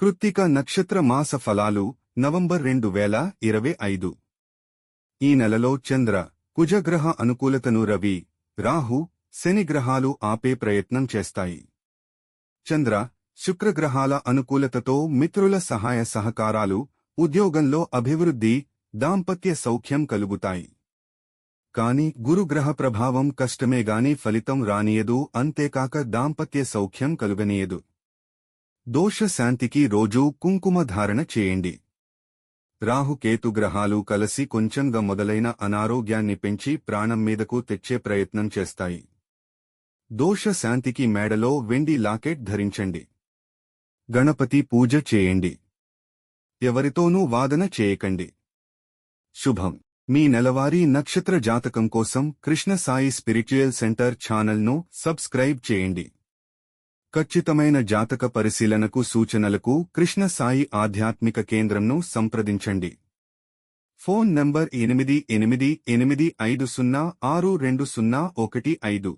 కృత్తిక నక్షత్ర మాస ఫలాలు నవంబర్ రెండు వేల ఇరవై ఐదు. ఈ నెలలో చంద్ర కుజగ్రహ అనుకూలతను రవి రాహు శని గ్రహాలు ఆపే ప్రయత్నం చేస్తాయి. చంద్ర శుక్రగ్రహాల అనుకూలతతో మిత్రుల సహాయ సహకారాలు ఉద్యోగంలో అభివృద్ధి దాంపత్య సౌఖ్యం కలుగుతాయి. కాని గురుగ్రహ ప్రభావం కష్టమేగాని ఫలితం రానియదు అంతేకాక దాంపత్య సౌఖ్యం కలుగనీయదు. దోష శాంతికి రోజూ కుంకుమ ధారణ చేయండి. రాహుకేతు గ్రహాలు కలసి కొంచెంగా మొదలైన అనారోగ్యాన్ని పెంచి ప్రాణం మీదకు తెచ్చే ప్రయత్నం చేస్తాయి. దోష శాంతికి మేడలో వెండి లాకెట్ ధరించండి. గణపతి పూజ చేయండి. ఎవరితోనూ వాదన చేయకండి. శుభం. మీ నెలవారీ నక్షత్ర జాతకం కోసం కృష్ణ సాయి స్పిరిచువల్ సెంటర్ ఛానల్ను సబ్స్క్రైబ్ చేయండి. ఖచ్చితమైన జాతక పరిశీలనకు సూచనలకు కృష్ణ సాయి ఆధ్యాత్మిక కేంద్రంను సంప్రదించండి. ఫోన్ నంబర్ ఎనిమిది ఎనిమిది ఎనిమిది ఐదు సున్నా ఆరు రెండు సున్నా ఒకటి ఐదు.